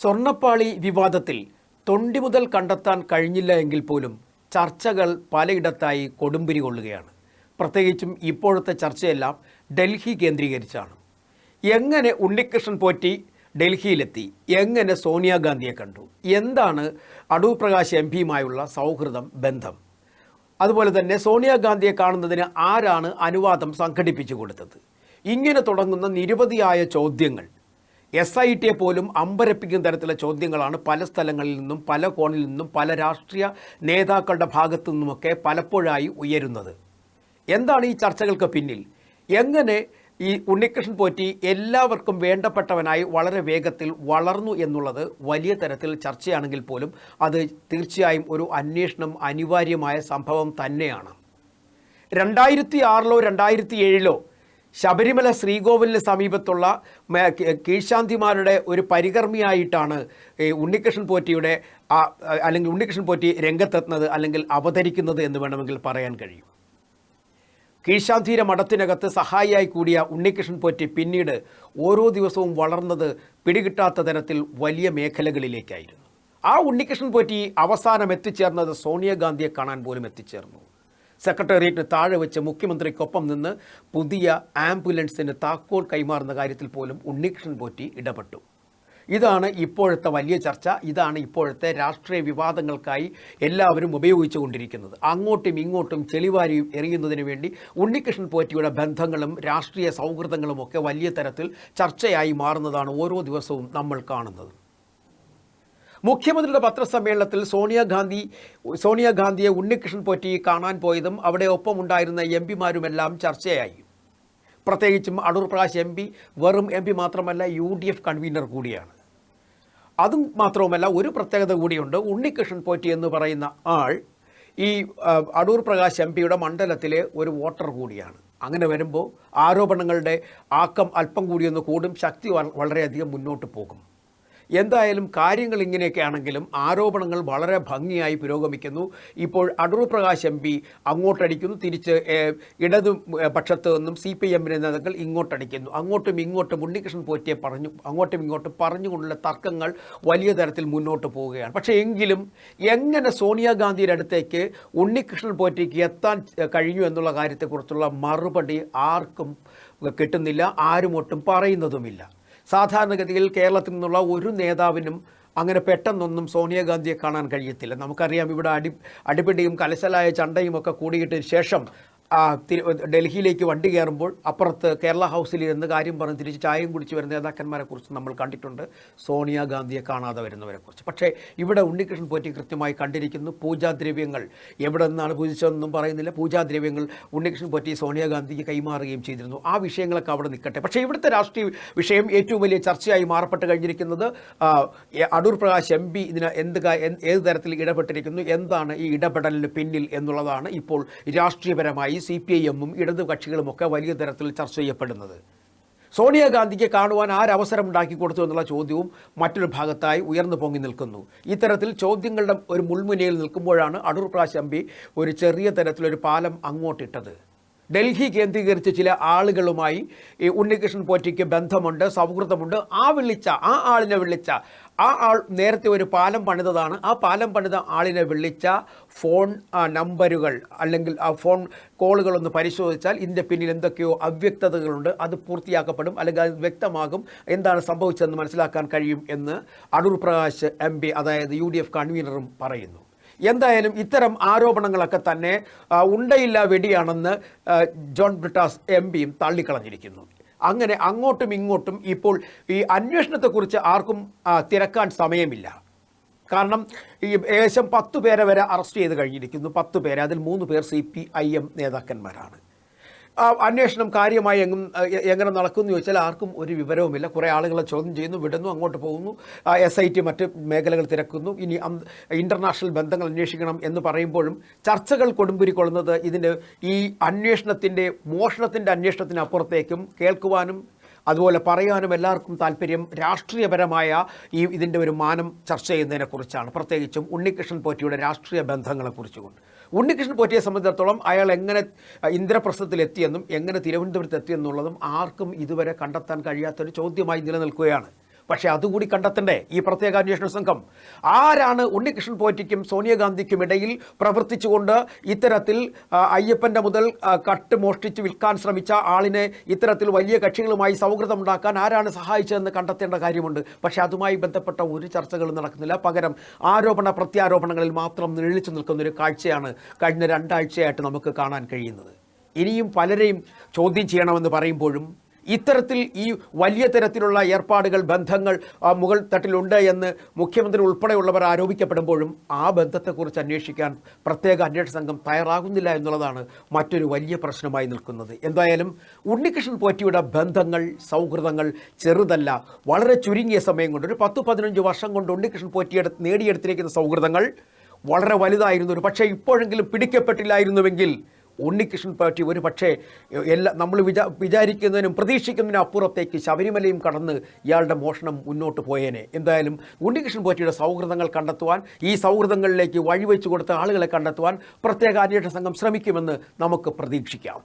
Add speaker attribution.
Speaker 1: സ്വർണപ്പാളി വിവാദത്തിൽ തൊണ്ടി മുതൽ കണ്ടെത്താൻ കഴിഞ്ഞില്ല എങ്കിൽ പോലും ചർച്ചകൾ പലയിടത്തായി കൊടുമ്പിരി കൊള്ളുകയാണ്. പ്രത്യേകിച്ചും ഇപ്പോഴത്തെ ചർച്ചയെല്ലാം ഡൽഹി കേന്ദ്രീകരിച്ചാണ്. എങ്ങനെ ഉണ്ണികൃഷ്ണൻ പോറ്റി ഡൽഹിയിലെത്തി? എങ്ങനെ സോണിയാഗാന്ധിയെ കണ്ടു? എന്താണ് അടൂർ പ്രകാശ് എം പിയുമായുള്ള സൗഹൃദം ബന്ധം? അതുപോലെ തന്നെ സോണിയാഗാന്ധിയെ കാണുന്നതിന് ആരാണ് അനുവാദം സംഘടിപ്പിച്ചു കൊടുത്തത്? ഇങ്ങനെ തുടങ്ങുന്ന നിരവധിയായ ചോദ്യങ്ങൾ എസ് ഐ ടിയെ പോലും അമ്പരപ്പിക്കുന്ന തരത്തിലുള്ള ചോദ്യങ്ങളാണ് പല സ്ഥലങ്ങളിൽ നിന്നും പല കോണിൽ നിന്നും പല രാഷ്ട്രീയ നേതാക്കളുടെ ഭാഗത്തു നിന്നുമൊക്കെ പലപ്പോഴായി ഉയരുന്നത്. എന്താണ് ഈ ചർച്ചകൾക്ക് പിന്നിൽ? എങ്ങനെ ഈ ഉണ്ണികൃഷ്ണൻ പോറ്റി എല്ലാവർക്കും വേണ്ടപ്പെട്ടവനായി വളരെ വേഗത്തിൽ വളർന്നു എന്നുള്ളത് വലിയ തരത്തിൽ ചർച്ചയാണെങ്കിൽ പോലും അത് തീർച്ചയായും ഒരു അന്വേഷണം അനിവാര്യമായ സംഭവം തന്നെയാണ്. രണ്ടായിരത്തി ആറിലോ രണ്ടായിരത്തി ഏഴിലോ ശബരിമല ശ്രീകോവിലിന് സമീപത്തുള്ള കീഴ്ശാന്തിമാരുടെ ഒരു പരികർമ്മിയായിട്ടാണ് ഉണ്ണികൃഷ്ണൻ പോറ്റിയുടെ അല്ലെങ്കിൽ ഉണ്ണികൃഷ്ണൻ പോറ്റി രംഗത്തെത്തുന്നത് അല്ലെങ്കിൽ അവതരിക്കുന്നത് എന്ന് വേണമെങ്കിൽ പറയാൻ കഴിയും. കീഴ്ശാന്തിര മഠത്തിനകത്ത് സഹായിയായി കൂടിയ ഉണ്ണികൃഷ്ണൻ പോറ്റി പിന്നീട് ഓരോ ദിവസവും വളർന്നത് പിടികിട്ടാത്ത തരത്തിൽ വലിയ മേഖലകളിലേക്കായിരുന്നു. ആ ഉണ്ണികൃഷ്ണൻ പോറ്റി അവസാനം എത്തിച്ചേർന്നത് സോണിയാഗാന്ധിയെ കാണാൻ പോലും എത്തിച്ചേർന്നു. സെക്രട്ടേറിയറ്റിന് താഴെ വെച്ച് മുഖ്യമന്ത്രിക്കൊപ്പം നിന്ന് പുതിയ ആംബുലൻസിന് താക്കോൽ കൈമാറുന്ന കാര്യത്തിൽ പോലും ഉണ്ണികൃഷ്ണൻ പോറ്റി ഇടപെട്ടു. ഇതാണ് ഇപ്പോഴത്തെ വലിയ ചർച്ച. ഇതാണ് ഇപ്പോഴത്തെ രാഷ്ട്രീയ വിവാദങ്ങൾക്കായി എല്ലാവരും ഉപയോഗിച്ചുകൊണ്ടിരിക്കുന്നത് അങ്ങോട്ടും ഇങ്ങോട്ടും ചെളിവാരി എറിയുന്നതിന് വേണ്ടി ഉണ്ണികൃഷ്ണൻ പോറ്റിയുടെ ബന്ധങ്ങളും രാഷ്ട്രീയ സൗഹൃദങ്ങളും ഒക്കെ വലിയ തരത്തിൽ ചർച്ചയായി മാറുന്നതാണ് ഓരോ ദിവസവും നമ്മൾ കാണുന്നത്. മുഖ്യമന്ത്രിയുടെ പത്രസമ്മേളനത്തിൽ സോണിയാഗാന്ധി സോണിയാഗാന്ധിയെ ഉണ്ണികൃഷ്ണൻ പോറ്റി കാണാൻ പോയതും അവിടെ ഒപ്പമുണ്ടായിരുന്ന എം പിമാരുമെല്ലാം ചർച്ചയായി. പ്രത്യേകിച്ചും അടൂർ പ്രകാശ് എം പി വെറും എം പി മാത്രമല്ല യു ഡി എഫ് കൺവീനർ കൂടിയാണ്. അതും മാത്രവുമല്ല ഒരു പ്രത്യേകത കൂടിയുണ്ട്. ഉണ്ണികൃഷ്ണൻ പോറ്റി എന്ന് പറയുന്ന ആൾ ഈ അടൂർ പ്രകാശ് എം പിയുടെ മണ്ഡലത്തിലെ ഒരു വോട്ടർ കൂടിയാണ്. അങ്ങനെ വരുമ്പോൾ ആരോപണങ്ങളുടെ ആക്കം അല്പം കൂടിയൊന്ന് കൂടും ശക്തി വളരെയധികം മുന്നോട്ട് പോകും. എന്തായാലും കാര്യങ്ങൾ ഇങ്ങനെയൊക്കെ ആണെങ്കിലും ആരോപണങ്ങൾ വളരെ ഭംഗിയായി പുരോഗമിക്കുന്നു. ഇപ്പോൾ അടൂർ പ്രകാശ് എം പി അങ്ങോട്ടടിക്കുന്നു. തിരിച്ച് ഇടതു പക്ഷത്ത് നിന്നും സി പി എമ്മിന്റെ നേതാക്കൾ ഇങ്ങോട്ടടിക്കുന്നു. അങ്ങോട്ടും ഇങ്ങോട്ടും ഉണ്ണികൃഷ്ണൻ പോറ്റിയെ പറഞ്ഞു അങ്ങോട്ടും ഇങ്ങോട്ടും പറഞ്ഞുകൊണ്ടുള്ള തർക്കങ്ങൾ വലിയ തരത്തിൽ മുന്നോട്ട് പോവുകയാണ്. പക്ഷേ എങ്കിലും എങ്ങനെ സോണിയാഗാന്ധിയുടെ അടുത്തേക്ക് ഉണ്ണികൃഷ്ണൻ പോറ്റിക്ക് എത്താൻ കഴിഞ്ഞു എന്നുള്ള കാര്യത്തെക്കുറിച്ചുള്ള മറുപടി ആർക്കും കിട്ടുന്നില്ല ആരും ഒട്ടും പറയുന്നതുമില്ല. സാധാരണഗതിയിൽ കേരളത്തിൽ നിന്നുള്ള ഒരു നേതാവിനും അങ്ങനെ പെട്ടെന്നൊന്നും സോണിയാഗാന്ധിയെ കാണാൻ കഴിയത്തില്ല. നമുക്കറിയാം ഇവിടെ അടി അടിപിടിയും കലശലായ ചണ്ടയും ഒക്കെ കൂടിയിട്ട് ശേഷം ഡൽഹിയിലേക്ക് വണ്ടി കയറുമ്പോൾ അപ്പുറത്ത് കേരള ഹൗസിൽ ഇരുന്ന് കാര്യം പറഞ്ഞ് തിരിച്ച് ചായയും കുടിച്ച് വരുന്ന നേതാക്കന്മാരെ കുറിച്ച് നമ്മൾ കണ്ടിട്ടുണ്ട്. സോണിയാഗാന്ധിയെ കാണാതെ വരുന്നവരെ കുറിച്ച് പക്ഷേ ഇവിടെ ഉണ്ണികൃഷ്ണൻ പോറ്റി കൃത്യമായി കണ്ടിരിക്കുന്നു. പൂജാദ്രവ്യങ്ങൾ എവിടെ നിന്നാണ് പൂജിച്ചതെന്നും പറയുന്നില്ല. പൂജാദ്രവ്യങ്ങൾ ഉണ്ണികൃഷ്ണൻ പോറ്റി സോണിയാഗാന്ധിക്ക് കൈമാറുകയും ചെയ്തിരുന്നു. ആ വിഷയങ്ങളൊക്കെ അവിടെ നിൽക്കട്ടെ. പക്ഷേ ഇവിടുത്തെ രാഷ്ട്രീയ വിഷയം ഏറ്റവും വലിയ ചർച്ചയായി മാറപ്പെട്ട് കഴിഞ്ഞിരിക്കുന്നത് അടൂർ പ്രകാശ് എം പി ഇതിന് എന്ത് ഏത് തരത്തിൽ ഇടപെട്ടിരിക്കുന്നു എന്താണ് ഈ ഇടപെടലിന് പിന്നിൽ എന്നുള്ളതാണ് ഇപ്പോൾ രാഷ്ട്രീയപരമായി സി പി ഐ എമ്മും ഇടതു കക്ഷികളുമൊക്കെ വലിയ തരത്തിൽ ചർച്ച ചെയ്യപ്പെടുന്നത്. സോണിയാഗാന്ധിക്ക് കാണുവാൻ ആരവസരം ഉണ്ടാക്കി കൊടുത്തു എന്നുള്ള ചോദ്യവും മറ്റൊരു ഭാഗത്തായി ഉയർന്നു പൊങ്ങി നിൽക്കുന്നു. ഇത്തരത്തിൽ ചോദ്യങ്ങളുടെ ഒരു മുൾമുനയിൽ നിൽക്കുമ്പോഴാണ് അടൂർ പ്രാശ് ഒരു ചെറിയ തരത്തിലൊരു പാലം അങ്ങോട്ടിട്ടത്. ഡൽഹി കേന്ദ്രീകരിച്ച് ചില ആളുകളുമായി ഈ ഉണ്ണികൃഷ്ണൻ പോറ്റിക്ക് ബന്ധമുണ്ട് സൗഹൃദമുണ്ട്. ആ വിളിച്ച ആ ആളിനെ വിളിച്ച ആ ആൾ നേരത്തെ ഒരു പാലം പണിതതാണ്. ആ പാലം പണിത ആളിനെ വിളിച്ച ഫോൺ നമ്പറുകൾ അല്ലെങ്കിൽ ആ ഫോൺ കോളുകളൊന്ന് പരിശോധിച്ചാൽ ഇതിന്റെ പിന്നിൽ എന്തൊക്കെയോ അവ്യക്തതകളുണ്ട്. അത് പൂർത്തിയാക്കപ്പെടും അല്ലെങ്കിൽ അത് വ്യക്തമാകും എന്താണ് സംഭവിച്ചതെന്ന് മനസ്സിലാക്കാൻ കഴിയും എന്ന് അടൂർ പ്രകാശ് എം അതായത് യു കൺവീനറും പറയുന്നു. എന്തായാലും ഇത്തരം ആരോപണങ്ങളൊക്കെ തന്നെ ഉണ്ടയില്ല വെടിയാണെന്ന് ജോൺ ബ്രിട്ടാസ് എം പിയും തള്ളിക്കളഞ്ഞിരിക്കുന്നു. അങ്ങനെ അങ്ങോട്ടും ഇങ്ങോട്ടും ഇപ്പോൾ ഈ അന്വേഷണത്തെക്കുറിച്ച് ആർക്കും തിരക്കാൻ സമയമില്ല. കാരണം ഈ ഏകദേശം പത്ത് പേരെ വരെ അറസ്റ്റ് ചെയ്ത് കഴിഞ്ഞിരിക്കുന്നു. പത്ത് പേരെ അതിൽ മൂന്ന് പേർ സി പി ഐ എം നേതാക്കന്മാരാണ്. അന്വേഷണം കാര്യമായി എങ്ങും എങ്ങനെ നടക്കുമെന്ന് ചോദിച്ചാൽ ആർക്കും ഒരു വിവരവുമില്ല. കുറേ ആളുകളെ ചോദ്യം ചെയ്യുന്നു വിടുന്നു അങ്ങോട്ട് പോകുന്നു. എസ് ഐ ടി മറ്റ് മേഖലകൾ തിരക്കുന്നു. ഇനി ഇന്റർനാഷണൽ ബന്ധങ്ങൾ അന്വേഷിക്കണം എന്ന് പറയുമ്പോഴും ചർച്ചകൾ കൊടുമ്പിരിക്കൊള്ളുന്നത് ഇതിന്റെ ഈ അന്വേഷണത്തിന്റെ മോഷണത്തിന്റെ അന്വേഷണത്തിനപ്പുറത്തേക്കും കേൾക്കുവാനും അതുപോലെ പറയാനും എല്ലാവർക്കും താല്പര്യം രാഷ്ട്രീയപരമായ ഈ ഇതിന്റെ ഒരു മാനം ചർച്ച ചെയ്യുന്നതിനെക്കുറിച്ചാണ്. പ്രത്യേകിച്ചും ഉണ്ണികൃഷ്ണൻ പോറ്റിയുടെ രാഷ്ട്രീയ ബന്ധങ്ങളെക്കുറിച്ചുകൊണ്ട്. ഉണ്ണികൃഷ്ണൻ പോറ്റിയെ സംബന്ധിച്ചിടത്തോളം അയാൾ എങ്ങനെ ഇന്ദ്രപ്രസ്ഥത്തിലെത്തിയെന്നും എങ്ങനെ തിരുവനന്തപുരത്ത് എത്തിയെന്നുള്ളതും ആർക്കും ഇതുവരെ കണ്ടെത്താൻ കഴിയാത്തൊരു ചോദ്യമായി നിലനിൽക്കുകയാണ്. പക്ഷേ അതുകൂടി കണ്ടെത്തണ്ടേ ഈ പ്രത്യേക അന്വേഷണ സംഘം. ആരാണ് ഉണ്ണികൃഷ്ണൻ പോറ്റിക്കും സോണിയാഗാന്ധിക്കും ഇടയിൽ പ്രവർത്തിച്ചുകൊണ്ട് ഇത്തരത്തിൽ അയ്യപ്പന്റെ മുതൽ കട്ട് മോഷ്ടിച്ച് വിൽക്കാൻ ശ്രമിച്ച ആളിനെ ഇത്തരത്തിൽ വലിയ കക്ഷികളുമായി സൗഹൃദം ഉണ്ടാക്കാൻ ആരാണ് സഹായിച്ചതെന്ന് കണ്ടെത്തേണ്ട കാര്യമുണ്ട്. പക്ഷേ അതുമായി ബന്ധപ്പെട്ട ഒരു ചർച്ചകളും നടക്കുന്നില്ല. പകരം ആരോപണ പ്രത്യാരോപണങ്ങളിൽ മാത്രം നിഴലിച്ചു നിൽക്കുന്ന ഒരു കാഴ്ചയാണ് കഴിഞ്ഞ രണ്ടാഴ്ചയായിട്ട് നമുക്ക് കാണാൻ കഴിയുന്നത്. ഇനിയും പലരെയും ചോദ്യം ചെയ്യണമെന്ന് പറയുമ്പോഴും ഇത്തരത്തിൽ ഈ വലിയ തരത്തിലുള്ള ഏർപ്പാടുകൾ ബന്ധങ്ങൾ മുകൾ തട്ടിലുണ്ട് എന്ന് മുഖ്യമന്ത്രി ഉൾപ്പെടെയുള്ളവർ ആരോപിക്കപ്പെടുമ്പോഴും ആ ബന്ധത്തെക്കുറിച്ച് അന്വേഷിക്കാൻ പ്രത്യേക അന്വേഷണ സംഘം തയ്യാറാകുന്നില്ല എന്നുള്ളതാണ് മറ്റൊരു വലിയ പ്രശ്നമായി നിൽക്കുന്നത്. എന്തായാലും ഉണ്ണികൃഷ്ണൻ പോറ്റിയുടെ ബന്ധങ്ങൾ സൗഹൃദങ്ങൾ ചെറുതല്ല. വളരെ ചുരുങ്ങിയ സമയം കൊണ്ട് ഒരു പത്ത് പതിനഞ്ച് വർഷം കൊണ്ട് ഉണ്ണികൃഷ്ണൻ പോറ്റിയെടു നേടിയെടുത്തിരിക്കുന്ന സൗഹൃദങ്ങൾ വളരെ വലുതായിരുന്നു. പക്ഷേ ഇപ്പോഴെങ്കിലും പിടിക്കപ്പെട്ടില്ലായിരുന്നുവെങ്കിൽ ഉണ്ണികൃഷ്ണൻ പാർട്ടി ഒരു പക്ഷേ എല്ലാ നമ്മൾ വിചാ വിചാരിക്കുന്നതിനും പ്രതീക്ഷിക്കുന്നതിനും അപ്പുറത്തേക്ക് ശബരിമലയും കടന്ന് ഇയാളുടെ മോഷണം മുന്നോട്ട് പോയേനെ. എന്തായാലും ഉണ്ണികൃഷ്ണൻ പാർട്ടിയുടെ സൗഹൃദങ്ങൾ കണ്ടെത്തുവാൻ ഈ സൗഹൃദങ്ങളിലേക്ക് വഴിവെച്ചു കൊടുത്ത ആളുകളെ കണ്ടെത്തുവാൻ പ്രത്യേക അന്വേഷണ സംഘം ശ്രമിക്കുമെന്ന് നമുക്ക് പ്രതീക്ഷിക്കാം.